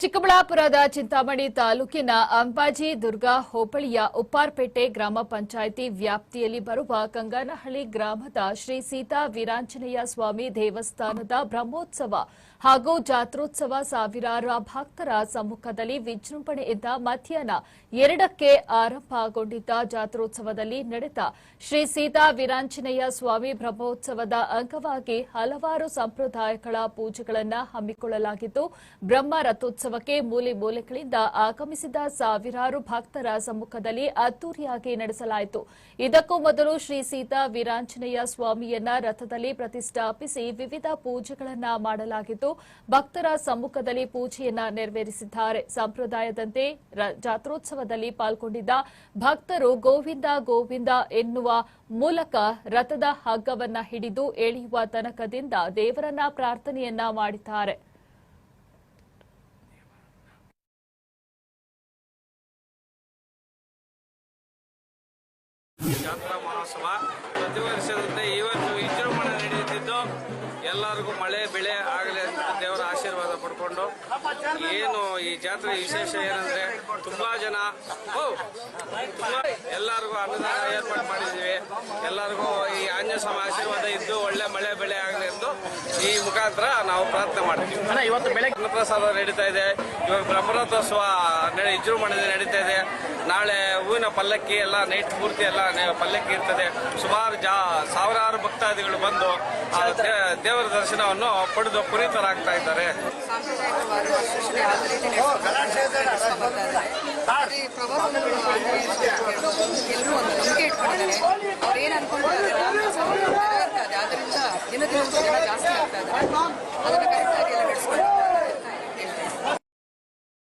ಚಿಕ್ಕಬಳ್ಳಾಪುರದ ಚಿಂತಾಮಣಿ ತಾಲೂಕಿನ ಅಂಬಾಜಿ ದುರ್ಗಾ ಹೋಬಳಿಯ ಉಪ್ಪಾರ್ಪೇಟೆ ಗ್ರಾಮ ಪಂಚಾಯಿತಿ ವ್ಯಾಪ್ತಿಯಲ್ಲಿ ಬರುವ ಕಂಗನಹಳ್ಳಿ ಗ್ರಾಮದ ಶ್ರೀ ಸೀತಾ ವೀರಾಂಜನೇಯ ಸ್ವಾಮಿ ದೇವಸ್ಥಾನದ ಬ್ರಹ್ಮೋತ್ಸವ ಹಾಗೂ ಜಾತ್ರೋತ್ಸವ ಸಾವಿರಾರು ಭಕ್ತರ ಸಮ್ಮುಖದಲ್ಲಿ ವಿಜೃಂಭಣೆಯಿಂದ ಮಧ್ಯಾಹ್ನ ಎರಡಕ್ಕೆ ಆರಂಭಗೊಂಡಿದ್ದ ಜಾತ್ರೋತ್ಸವದಲ್ಲಿ ನಡೆದ ಶ್ರೀ ಸೀತಾ ವೀರಾಂಜನೇಯ ಸ್ವಾಮಿ ಬ್ರಹ್ಮೋತ್ಸವದ ಅಂಗವಾಗಿ ಹಲವಾರು ಸಂಪ್ರದಾಯಗಳ ಪೂಜೆಗಳನ್ನು ಹಮ್ಮಿಕೊಳ್ಳಲಾಗಿದ್ದು, ಬ್ರಹ್ಮ ರಥೋತ್ಸವಕ್ಕೆ ಮೂಲೆ ಮೂಲೆಗಳಿಂದ ಆಗಮಿಸಿದ ಸಾವಿರಾರು ಭಕ್ತರ ಸಮ್ಮುಖದಲ್ಲಿ ಅದ್ದೂರಿಯಾಗಿ ನಡೆಸಲಾಯಿತು. ಇದಕ್ಕೂ ಮೊದಲು ಶ್ರೀ ಸೀತಾ ವೀರಾಂಜನೇಯ ಸ್ವಾಮಿಯನ್ನ ರಥದಲ್ಲಿ ಪ್ರತಿಷ್ಠಾಪಿಸಿ ವಿವಿಧ ಪೂಜೆಗಳನ್ನ ಮಾಡಲಾಗಿದ್ದು, ಭಕ್ತರ ಸಮ್ಮುಖದಲ್ಲಿ ಪೂಜೆಯನ್ನ ನೆರವೇರಿಸಿದ್ದಾರೆ. ಸಂಪ್ರದಾಯದಂತೆ ಜಾತ್ರೋತ್ಸವದಲ್ಲಿ ಪಾಲ್ಗೊಂಡಿದ್ದ ಭಕ್ತರು ಗೋವಿಂದ ಗೋವಿಂದ ಎನ್ನುವ ಮೂಲಕ ರಥದ ಹಗ್ಗವನ್ನ ಹಿಡಿದು ಎಳೆಯುವ ತನಕದಿಂದ ದೇವರನ್ನ ಪ್ರಾರ್ಥನೆಯನ್ನ ಮಾಡಿದ್ದಾರೆ. ಜಾತ್ರಾ ಮಹೋತ್ಸವ. ಪ್ರತಿ ವರ್ಷದಂತೆ ಇವತ್ತು ವಿಜೃಂಭಣೆ ನಡೆಯುತ್ತಿದ್ದು ಎಲ್ಲರಿಗೂ ಮಳೆ, ಬೆಳೆ ಆಗಲಿ ಅಂತ ದೇವರ ಆಶೀರ್ವಾದ ಪಡ್ಕೊಂಡು ಏನು ಈ ಜಾತ್ರೆ ವಿಶೇಷ ಏನಂದ್ರೆ ತುಂಬಾ ಜನ ಎಲ್ಲರಿಗೂ ಅನ್ನದಾನ ಏರ್ಪಾಡು ಮಾಡಿದ್ದೀವಿ. ಎಲ್ಲರಿಗೂ ಈ ಆಂಜನೇಯ ಸ್ವಾಮಿ ಆಶೀರ್ವಾದ ಇದ್ದು ಒಳ್ಳೆ ಮಳೆ, ಬೆಳೆ ಆಗಲಿ ಎಂದು ಈ ಮುಖಾಂತರ ನಾವು ಪ್ರಾರ್ಥನೆ ಮಾಡ್ತೀವಿ. ಅಣ್ಣ ಇವತ್ತು ಬೆಳಗ್ಗೆ ಅನ್ನಪ್ರಸಾದ ನಡೀತಾ ಇದೆ. ಇವಾಗ ಬ್ರಹ್ಮರಥೋತ್ಸವ ವಿಜೃಂಭಣೆಯಿಂದ ವಿಜೃಂಭಣೆ ನಡೀತಾ ಇದೆ. ನಾಳೆ ಹೂವಿನ ಪಲ್ಲಕ್ಕಿ ಎಲ್ಲ ನೈಟ್ ಪೂರ್ತಿ ಎಲ್ಲ ಪಲ್ಲಕ್ಕಿ ಇರ್ತದೆ. ಸುಮಾರು ಜಾ ಸಾವಿರಾರು ಭಕ್ತಾದಿಗಳು ಬಂದು ದೇವರ ದರ್ಶನವನ್ನು ಪಡೆದು ಪುನೀತರಾಗ್ತಾ ಇದ್ದಾರೆ. ಅದರಿಂದ ದಿನ ದಿನಕ್ಕೂ ಜನ ಜಾಸ್ತಿ ಆಗ್ತಾ ಇದ್ದಾರೆ ಅದನ್ನ ಕರೆಕ್ಟಾಗಿ ಎಲ್ಲ ನಡೆಸ್ಕೊಂಡು ಹೋಗ್ತಾರೆ ಅಂತ ಹೇಳ್ತೀನಿ